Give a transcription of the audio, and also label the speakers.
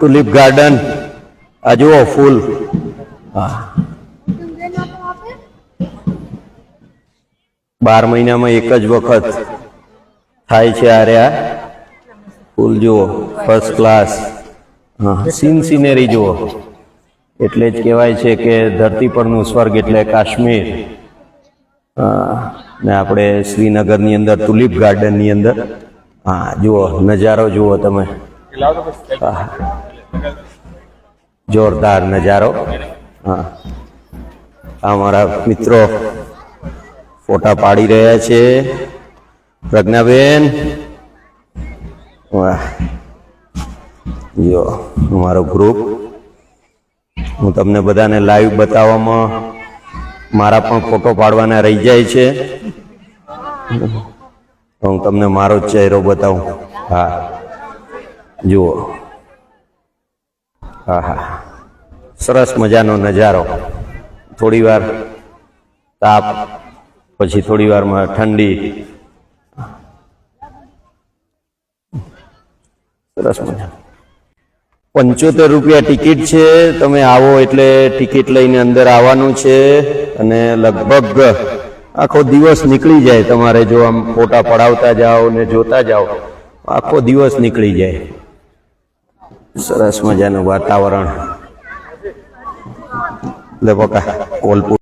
Speaker 1: Tulip garden આ જુઓ ફૂલ. હા. બાર મહિનામાં એક જ વખત થાય છે આ ફૂલ જુઓ ફર્સ્ટ ક્લાસ હા, સીન સિનેરી જુઓ. એટલે જ કહેવાય છે કે ધરતી પરનું સ્વર્ગ એટલે કાશ્મીર. ને આપણે શ્રીનગરની અંદર તુલિપ ગાર્ડનની અંદર હા, જુઓ, નજારો જુઓ તમે. જોરદાર નજારો. હા. આ મારા મિત્રો ફોટા પાડી રહ્યા છે. પ્રજ્ઞાબેન. વાહ. જો અમારો ગ્રુપ હું તમને બધાને લાઈવ બતાવવામાં મારા પણ ફોટો પાડવાના રહી જાય છે. તો હું તમને મારો ચહેરો બતાવું. હા. જુઓ. હા હા. સરસ મજાનો નજારો. થોડી વાર તાપ, પછી થોડી વારમાં ઠંડી. સરસ મજા. પંચોતેર રૂપિયા ટિકિટ છે. તમે આવો એટલે ટિકિટ લઈને અંદર આવવાનું છે. અને લગભગ આખો દિવસ નીકળી જાય તમારે જો આમ ફોટા પડાવતા જાઓ ને જોતા જાઓ, આખો દિવસ નીકળી જાય. સરસ મજાનું વાતાવરણ. લે બકા, કોલપુર.